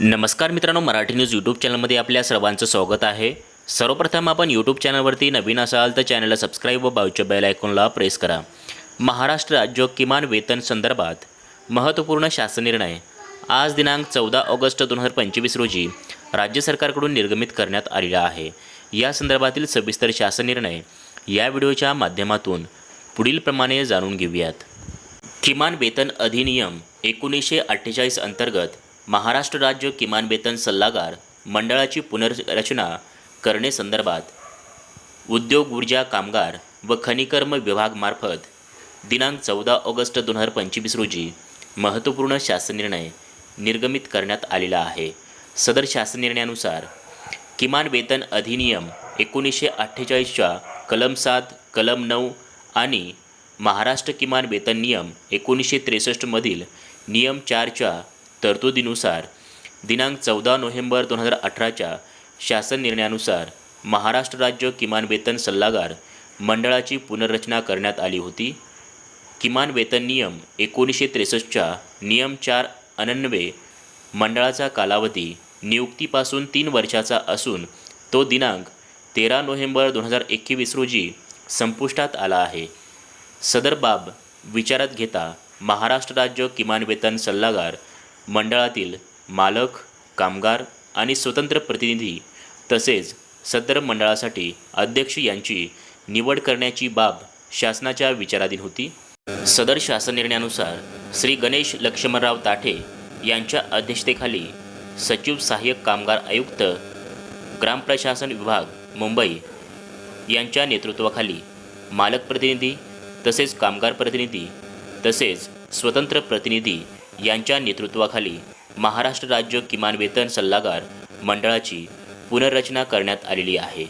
नमस्कार मित्रांनो Marathi news YouTube चॅनलमध्ये आपल्या सर्वांचं स्वागत आहे. सर्वप्रथम आपण यूट्यूब चॅनलवरती नवीन असाल तर चॅनलला सबस्क्राईब व बाजूच्या बेल आयकॉनला प्रेस करा. महाराष्ट्र राज्य किमान वेतन संदर्भात महत्त्वपूर्ण शासन निर्णय आज दिनांक चौदा ऑगस्ट दोन हजार पंचवीस रोजी राज्य सरकारकडून निर्गमित करण्यात आलेला आहे. या संदर्भातील सविस्तर शासन निर्णय या व्हिडिओच्या माध्यमातून पुढीलप्रमाणे जाणून घेऊयात. किमान वेतन अधिनियम एकोणीसशे अठ्ठेचाळीस अंतर्गत महाराष्ट्र राज्य किमान वेतन सल्लागार मंडळाची पुनर्रचना करणे संदर्भात उद्योग ऊर्जा कामगार व खनिकर्म विभागमार्फत दिनांक चौदा ऑगस्ट दोन हजार पंचवीस रोजी महत्त्वपूर्ण शासन निर्णय निर्गमित करण्यात आलेला आहे. सदर शासन निर्णयानुसार किमान वेतन अधिनियम एकोणीसशे अठ्ठेचाळीसच्या कलम सात कलम नऊ आणि महाराष्ट्र किमान वेतन नियम एकोणीसशे त्रेसष्टमधील नियम चारच्या तरतुदीनुसार दिनांक चौदा नोव्हेंबर दोन हजार अठराच्या शासन निर्णयानुसार महाराष्ट्र राज्य किमान वेतन सल्लागार मंडळाची पुनर्रचना करण्यात आली होती. किमान वेतन नियम एकोणीसशे त्रेसष्टच्या नियम चार अनन्वे मंडळाचा कालावधी नियुक्तीपासून तीन वर्षाचा असून तो दिनांक तेरा नोव्हेंबर दोन हजार एकवीस रोजी संपुष्टात आला आहे. सदर बाब विचारात घेता महाराष्ट्र राज्य किमान वेतन सल्लागार मंडळातील मालक कामगार आणि स्वतंत्र प्रतिनिधी तसेच सदर मंडळासाठी अध्यक्ष यांची निवड करण्याची बाब शासनाच्या विचाराधीन होती. सदर शासन निर्णयानुसार श्री गणेश लक्ष्मणराव ताठे यांच्या अध्यक्षतेखाली सचिव सहाय्यक कामगार आयुक्त ग्रामप्रशासन विभाग मुंबई यांच्या नेतृत्वाखाली मालक प्रतिनिधी तसेच कामगार प्रतिनिधी तसेच स्वतंत्र प्रतिनिधी यांच्या नेतृत्वाखाली महाराष्ट्र राज्य किमान वेतन सल्लागार मंडळाची पुनर्रचना करण्यात आलेली आहे.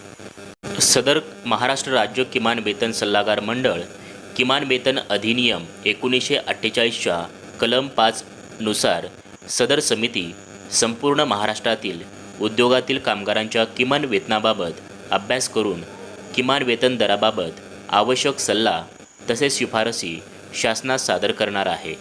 सदर महाराष्ट्र राज्य किमान वेतन सल्लागार मंडळ किमान वेतन अधिनियम एकोणीसशे अठ्ठेचाळीसच्या कलम पाच नुसार सदर समिती संपूर्ण महाराष्ट्रातील उद्योगातील कामगारांच्या किमान वेतनाबाबत अभ्यास करून किमान वेतन दराबाबत आवश्यक सल्ला तसेच शिफारसी शासनास सादर करणार आहे.